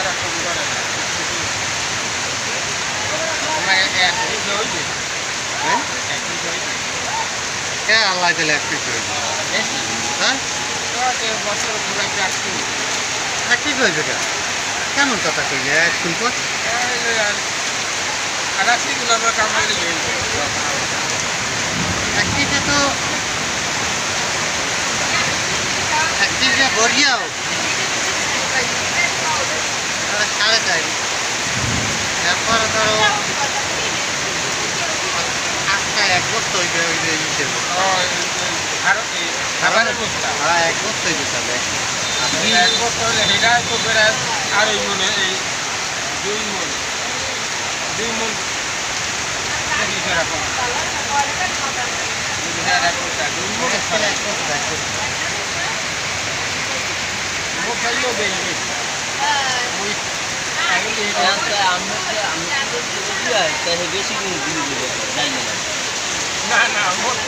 তারা কম করে না কে আল্লাহ দিলে এক পিস বেশি হ্যাঁ তো বছর ঘুরে আসছি এক পিস হইবে কে কেমন কথা কইলে এক আর আসছিগুলো আমরা কামাইলে এক পিসে তো এক পিসে বড়িয়াও সাড়ে এরপরে ধরো আটটা এক বস্তা হইবে ওই যে ভারতে খাবারের বস্তা। হ্যাঁ এক বস্তা হইবে তাহলে। এক বছর হলে হেরা তো বেড়া আর ওই মনে এই দুই মন। দুই মন এক বস্তা, দুই মন এক বস্তা, এক বস্তা, না না মোট।